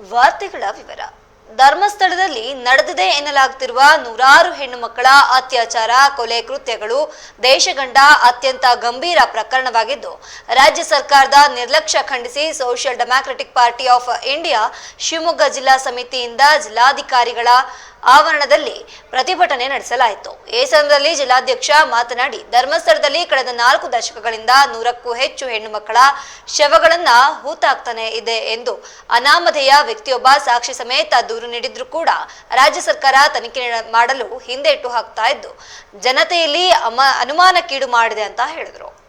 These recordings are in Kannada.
ವಾರ್ತೆಗಳ ವಿವರ ಧರ್ಮಸ್ಥಳದಲ್ಲಿ ನಡೆದಿದೆ ಎನ್ನಲಾಗುತ್ತಿರುವ ನೂರಾರು ಹೆಣ್ಣು ಮಕ್ಕಳ ಅತ್ಯಾಚಾರ, ಕೊಲೆ ಕೃತ್ಯಗಳು ದೇಶಗಂಡ ಅತ್ಯಂತ ಗಂಭೀರ ಪ್ರಕರಣವಾಗಿದ್ದು, ರಾಜ್ಯ ಸರ್ಕಾರದ ನಿರ್ಲಕ್ಷ್ಯ ಖಂಡಿಸಿ social democratic party of India, Shivamogga ಜಿಲ್ಲಾ ಸಮಿತಿಯಿಂದ ಜಿಲ್ಲಾಧಿಕಾರಿಗಳ ಆವರಣದಲ್ಲಿ ಪ್ರತಿಭಟನೆ ನಡೆಸಲಾಯಿತು. ಈ ಸಂದರ್ಭದಲ್ಲಿ ಜಿಲ್ಲಾಧ್ಯಕ್ಷ ಮಾತನಾಡಿ, ಧರ್ಮಸ್ಥಳದಲ್ಲಿ ಕಳೆದ ನಾಲ್ಕು ದಶಕಗಳಿಂದ ನೂರಕ್ಕೂ ಹೆಚ್ಚು ಹೆಣ್ಣು ಮಕ್ಕಳ ಶವಗಳನ್ನ ಹೂತಾಕ್ತಾನೆ ಇದೆ ಎಂದು ಅನಾಮಧೇಯ ವ್ಯಕ್ತಿಯೊಬ್ಬ ಸಾಕ್ಷಿ ಸಮೇತ ದೂರು ನೀಡಿದ್ರು ಕೂಡ ರಾಜ್ಯ ಸರ್ಕಾರ ತನಿಖೆ ಮಾಡಲು ಹಿಂದೇಟು ಹಾಕ್ತಾ ಇದ್ದು, ಜನತೆಯಲ್ಲಿ ಅಮ, ಅನುಮಾನಕ್ಕೀಡು ಮಾಡಿದೆ ಅಂತ ಹೇಳಿದ್ರು.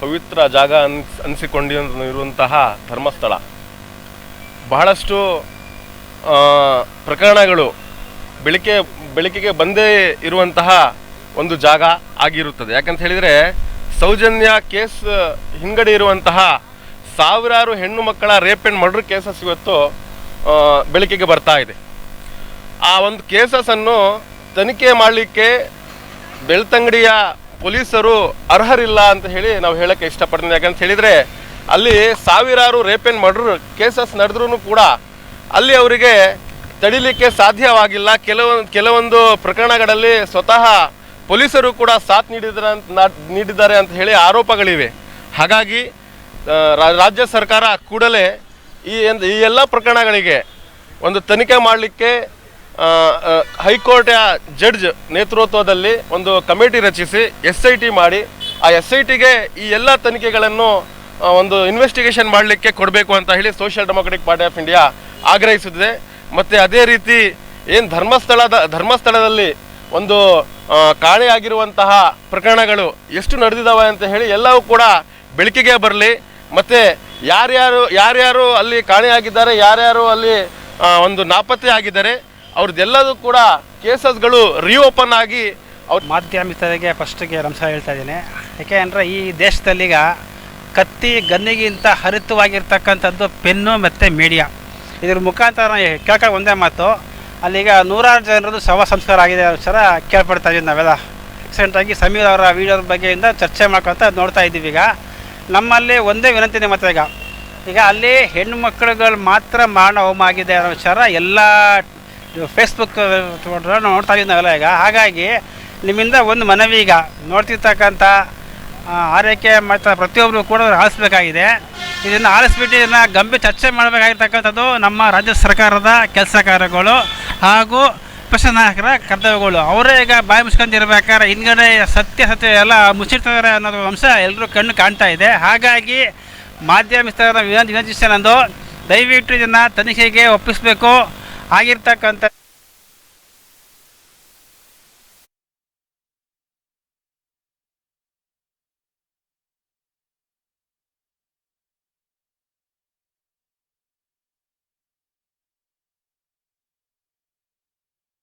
ಪವಿತ್ರ ಜಾಗ ಅನ್ಸ್ ಅನಿಸಿಕೊಂಡಿರುವಂತಹ ಧರ್ಮಸ್ಥಳ. ಬಹಳಷ್ಟು ಪ್ರಕರಣಗಳು ಬೆಳಿಗ್ಗೆ ಬೆಳಕಿಗೆ ಬಂದೇ ಇರುವಂತಹ ಒಂದು ಜಾಗ ಆಗಿರುತ್ತದೆ. ಯಾಕಂತ ಹೇಳಿದರೆ, ಸೌಜನ್ಯ ಕೇಸ್ ಹಿಂಗಡೆ ಇರುವಂತಹ ಸಾವಿರಾರು ಹೆಣ್ಣು ಮಕ್ಕಳ ರೇಪ್ ಆ್ಯಂಡ್ ಮರ್ಡರ್ ಕೇಸಸ್ ಇವತ್ತು ಬೆಳಕಿಗೆ ಬರ್ತಾ ಇದೆ. ಆ ಒಂದು ಕೇಸಸ್ಸನ್ನು ತನಿಖೆ ಮಾಡಲಿಕ್ಕೆ ಬೆಳ್ತಂಗಡಿಯ ಪೊಲೀಸರು ಅರ್ಹರಿಲ್ಲ ಅಂತ ಹೇಳಿ ನಾವು ಹೇಳಕ್ಕೆ ಇಷ್ಟಪಡ್ತೀನಿ. ಯಾಕಂತ ಹೇಳಿದ್ರೆ ಅಲ್ಲಿ ಸಾವಿರಾರು ರೇಪ್ ಆ್ಯಂಡ್ ಮರ್ಡರ್ ಕೇಸಸ್ ನಡೆದ್ರೂ ಕೂಡ ಅಲ್ಲಿ ಅವರಿಗೆ ತಡಿಲಿಕ್ಕೆ ಸಾಧ್ಯವಾಗಿಲ್ಲ. ಕೆಲವೊಂದು ಕೆಲವೊಂದು ಪ್ರಕರಣಗಳಲ್ಲಿ ಸ್ವತಃ ಪೊಲೀಸರು ಕೂಡ ಸಾಥ್ ನೀಡಿದ್ರ ನೀಡಿದ್ದಾರೆ ಅಂತ ಹೇಳಿ ಆರೋಪಗಳಿವೆ. ಹಾಗಾಗಿ ರಾಜ್ಯ ಸರ್ಕಾರ ಕೂಡಲೇ ಈ ಎಲ್ಲ ಪ್ರಕರಣಗಳಿಗೆ ಒಂದು ತನಿಖೆ ಮಾಡಲಿಕ್ಕೆ ಹೈಕೋರ್ಟ್ ಜಡ್ಜ್ ನೇತೃತ್ವದಲ್ಲಿ ಒಂದು ಕಮಿಟಿ ರಚಿಸಿ ಎಸ್ ಐ ಟಿ ಮಾಡಿ, ಆ ಎಸ್ ಐ ಟಿಗೆ ಈ ಎಲ್ಲ ತನಿಖೆಗಳನ್ನು ಒಂದು ಇನ್ವೆಸ್ಟಿಗೇಷನ್ ಮಾಡಲಿಕ್ಕೆ ಕೊಡಬೇಕು ಅಂತ ಹೇಳಿ social democratic party of India ಆಗ್ರಹಿಸುತ್ತಿದೆ ಮತ್ತು ಅದೇ ರೀತಿ ಏನು ಧರ್ಮಸ್ಥಳದ, ಧರ್ಮಸ್ಥಳದಲ್ಲಿ ಒಂದು ಕಾಣೆಯಾಗಿರುವಂತಹ ಪ್ರಕರಣಗಳು ಎಷ್ಟು ನಡೆದಿದ್ದಾವೆ ಅಂತ ಹೇಳಿ ಎಲ್ಲವೂ ಕೂಡ ಬೆಳಕಿಗೆ ಬರಲಿ. ಮತ್ತು ಯಾರ್ಯಾರು ಯಾರ್ಯಾರು ಅಲ್ಲಿ ಕಾಣೆಯಾಗಿದ್ದಾರೆ, ಯಾರ್ಯಾರು ಅಲ್ಲಿ ಒಂದು ನಾಪತ್ತೆ ಆಗಿದ್ದಾರೆ ಅವ್ರದ್ದೆಲ್ಲದೂ ಕೂಡ ಕೇಸಸ್ಗಳು ರಿಓಪನ್ ಆಗಿ ಅವ್ರ ಮಾಧ್ಯಮಿಕರಿಗೆ ಫಸ್ಟಿಗೆ ರಂಸ ಹೇಳ್ತಾ ಇದ್ದೀನಿ. ಯಾಕೆ ಅಂದರೆ ಈ ದೇಶದಲ್ಲಿ ಈಗ ಕತ್ತಿ ಗನ್ನಿಗಿಂತ ಹರಿತವಾಗಿರ್ತಕ್ಕಂಥದ್ದು ಪೆನ್ನು ಮತ್ತು ಮೀಡಿಯಾ ಇದ್ರ ಮುಖಾಂತರ ಕೇಳ್ಕೊಂಡು ಒಂದೇ ಮಾತು. ಅಲ್ಲಿಗ ನೂರಾರು ಜನರದ್ದು ಶವ ಸಂಸ್ಕಾರ ಆಗಿದೆ ಸರ ಕೇಳ್ಪಡ್ತಾ ಇದ್ದೀವಿ ನಾವೆಲ್ಲ. ರೀಸೆಂಟಾಗಿ ಸಮೀರ್ ಅವರ ವೀಡಿಯೋದ ಬಗ್ಗೆಯಿಂದ ಚರ್ಚೆ ಮಾಡ್ಕೊತ ನೋಡ್ತಾ ಇದ್ದೀವಿ ಈಗ. ನಮ್ಮಲ್ಲಿ ಒಂದೇ ವಿನಂತಿ ನಿಮ್ಮ ಈಗ. ಈಗ ಅಲ್ಲಿ ಹೆಣ್ಣು ಮಕ್ಕಳುಗಳು ಮಾತ್ರ ಮಾರಣ ಹೋಮ ಆಗಿದೆ ಅನ್ನೋ ವಿಚಾರ ಎಲ್ಲ ಫೇಸ್ಬುಕ್ ನೋಡ್ತಾ ಇದ್ದೀವಿ ನಾವೆಲ್ಲ ಈಗ. ಹಾಗಾಗಿ ನಿಮ್ಮಿಂದ ಒಂದು ಮನವಿ ಈಗ. ನೋಡ್ತಿರ್ತಕ್ಕಂಥ ಆರೈಕೆ ಮತ್ತು ಪ್ರತಿಯೊಬ್ಬರು ಕೂಡ ಆಲಿಸ್ಬೇಕಾಗಿದೆ ಇದನ್ನು ಆಲಿಸ್ಬಿಟ್ಟು ಇದನ್ನು ಗಂಭೀರ ಚರ್ಚೆ ಮಾಡಬೇಕಾಗಿರ್ತಕ್ಕಂಥದ್ದು ನಮ್ಮ ರಾಜ್ಯ ಸರ್ಕಾರದ ಕೆಲಸ ಕಾರ್ಯಗಳು ಹಾಗೂ ಪಕ್ಷ ನಾಯಕರ ಕರ್ತವ್ಯಗಳು. ಅವರೇ ಈಗ ಬಾಯಿ ಮುಚ್ಕೊಂಡಿರ್ಬೇಕಾದ್ರೆ ಹಿಂದ್ಗಡೆ ಸತ್ಯ ಸತ್ಯ ಎಲ್ಲ ಮುಚ್ಚಿರ್ತಾರೆ ಅನ್ನೋದು ಅಂಶ ಎಲ್ಲರೂ ಕಣ್ಣು ಕಾಣ್ತಾ ಇದೆ. ಹಾಗಾಗಿ ಮಾಧ್ಯಮ ವಿನಂತಿ ವಿನಂತಿಸ್ತೇನೆಂದು ದಯವಿಟ್ಟು ಇದನ್ನು ತನಿಖೆಗೆ ಒಪ್ಪಿಸಬೇಕು. ಆಗಿರ್ತಕ್ಕಂಥ